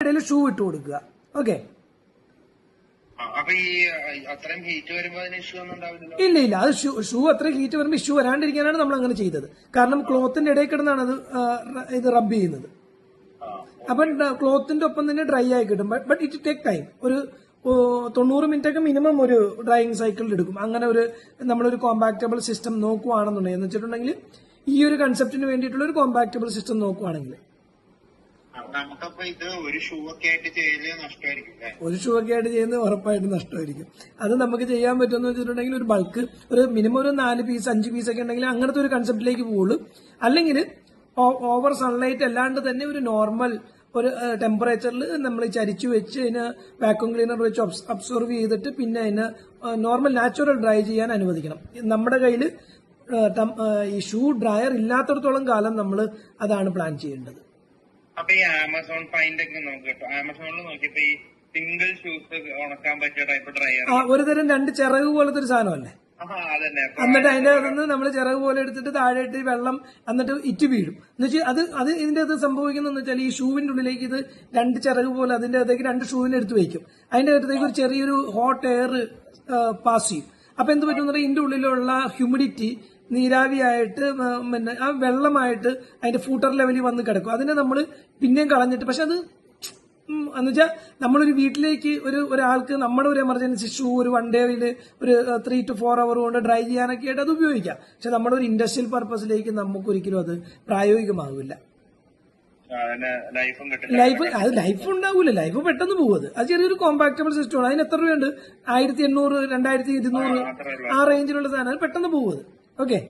ഇടയിൽ ഷൂ ഇട്ട് കൊടുക്കുക. ഓക്കെ? ഇല്ല ഇല്ല. അത് ഷൂ ഷൂ അത്ര ഹീറ്റ് വരുമ്പോൾ ഇഷ്യൂ വരാണ്ടിരിക്കാനാണ് നമ്മൾ അങ്ങനെ ചെയ്തത്. കാരണം ക്ലോത്തിന്റെ ഇടയിൽ കിടന്നാണ് അത് ഇത് റബ്ബ് ചെയ്യുന്നത്. അപ്പൊ ക്ലോത്തിന്റെ ഒപ്പം തന്നെ ഡ്രൈ ആയി കിട്ടും. ബട്ട് ഇറ്റ് ടേക്ക് ടൈം ഒരു തൊണ്ണൂറ് മിനിറ്റ് ഒക്കെ മിനിമം ഒരു ഡ്രൈയിങ് സൈക്കിളിൽ എടുക്കും. അങ്ങനെ ഒരു നമ്മളൊരു കോമ്പാക്റ്റബിൾ സിസ്റ്റം നോക്കുവാണെന്നുണ്ടെങ്കിൽ. എന്ന് വെച്ചിട്ടുണ്ടെങ്കിൽ ഈ ഒരു കൺസെപ്റ്റിന് വേണ്ടിയിട്ടുള്ള ഒരു കോമ്പാക്റ്റബിൾ സിസ്റ്റം നോക്കുവാണെങ്കിൽ. ഒരു ഷൂ ഒക്കെ ആയിട്ട് ഒരു ചെയ്യുന്നത് ഉറപ്പായിട്ടും നഷ്ടമായിരിക്കും. അത് നമുക്ക് ചെയ്യാൻ പറ്റുമെന്ന് വെച്ചിട്ടുണ്ടെങ്കിൽ ഒരു ബൾക്ക് ഒരു മിനിമം ഒരു നാല് പീസ് അഞ്ച് പീസ് ഒക്കെ ഉണ്ടെങ്കിൽ അങ്ങനത്തെ ഒരു കൺസെപ്റ്റിലേക്ക് പോകുള്ളൂ അല്ലെങ്കിൽ ഓവർ സൺലൈറ്റ് അല്ലാണ്ട് തന്നെ ഒരു നോർമൽ ഒരു ടെമ്പറേച്ചറിൽ നമ്മൾ ചരിച്ചു വെച്ച് അതിന് വാക്യൂം ക്ലീനർ വെച്ച് അബ്സോർവ് ചെയ്തിട്ട് പിന്നെ അതിന് നോർമൽ നാച്ചുറൽ ഡ്രൈ ചെയ്യാൻ അനുവദിക്കണം. നമ്മുടെ കയ്യിൽ ഈ ഷൂ ഡ്രയർ ഇല്ലാത്തടത്തോളം കാലം നമ്മൾ അതാണ് പ്ലാൻ ചെയ്യേണ്ടത്. അപ്പൊ ഈ ആമസോൺ ഫൈൻഡ് ഒക്കെ നോക്കി കേട്ടോ. ആമസോണിൽ നോക്കിയപ്പോ ഈ സിംഗിൾ ഷൂസ് ഉണക്കാൻ പറ്റിയ ടൈപ്പ് ഡ്രയർ ആ ഒരു തരം രണ്ട് ചിറക് പോലത്തെ ഒരു സാധനമല്ലേ? എന്നിട്ട് അതിന്റെ അകത്തുനിന്ന് നമ്മൾ ചിറക് പോലെ എടുത്തിട്ട് താഴെ ഇട്ട് വെള്ളം എന്നിട്ട് ഇറ്റ് വീഴും. എന്നുവെച്ചാൽ അത് അത് ഇതിന്റെ അത് സംഭവിക്കുന്നതെന്ന് വെച്ചാൽ ഈ ഷൂവിന്റെ ഉള്ളിലേക്ക് ഇത് രണ്ട് ചിറക് പോലെ അതിന്റെ അകത്തേക്ക് രണ്ട് ഷൂവിനെ എടുത്ത് വെക്കും. അതിന്റെ അകത്തേക്ക് ഒരു ചെറിയൊരു ഹോട്ട് എയർ പാസ് ചെയ്യും. അപ്പൊ എന്ത് പറ്റും ഇതിന്റെ ഉള്ളിലുള്ള ഹ്യൂമിഡിറ്റി നീരാവിയായിട്ട് പിന്നെ ആ വെള്ളമായിട്ട് അതിന്റെ ഫൂട്ടർ ലെവലിൽ വന്ന് കിടക്കും. അതിനെ നമ്മൾ പിന്നെയും കളഞ്ഞിട്ട് പക്ഷെ അത് എന്നുവെച്ചാൽ നമ്മളൊരു വീട്ടിലേക്ക് ഒരു ഒരാൾക്ക് നമ്മുടെ ഒരു എമർജൻസി ഷൂ ഒരു വൺ ഡേയിൽ ഒരു ത്രീ ടു ഫോർ അവർ കൊണ്ട് ഡ്രൈ ചെയ്യാനൊക്കെ ആയിട്ട് അത് ഉപയോഗിക്കാം. പക്ഷെ നമ്മുടെ ഒരു ഇൻഡസ്ട്രിയൽ പർപ്പസിലേക്ക് നമുക്കൊരിക്കലും അത് പ്രായോഗികമാകില്ല ലൈഫും അത് ലൈഫ് ഉണ്ടാവില്ല ലൈഫ് പെട്ടെന്ന് പോകും അത്. അത് ചെറിയൊരു കോമ്പാക്റ്റബിൾ സിസ്റ്റമാണ് അതിന് എത്ര രൂപയുണ്ട്? ആയിരത്തി എണ്ണൂറ് രണ്ടായിരത്തി ഇരുന്നൂറ് ആ റേഞ്ചിലുള്ള സാധനം പെട്ടെന്ന് പോകും ഓക്കെ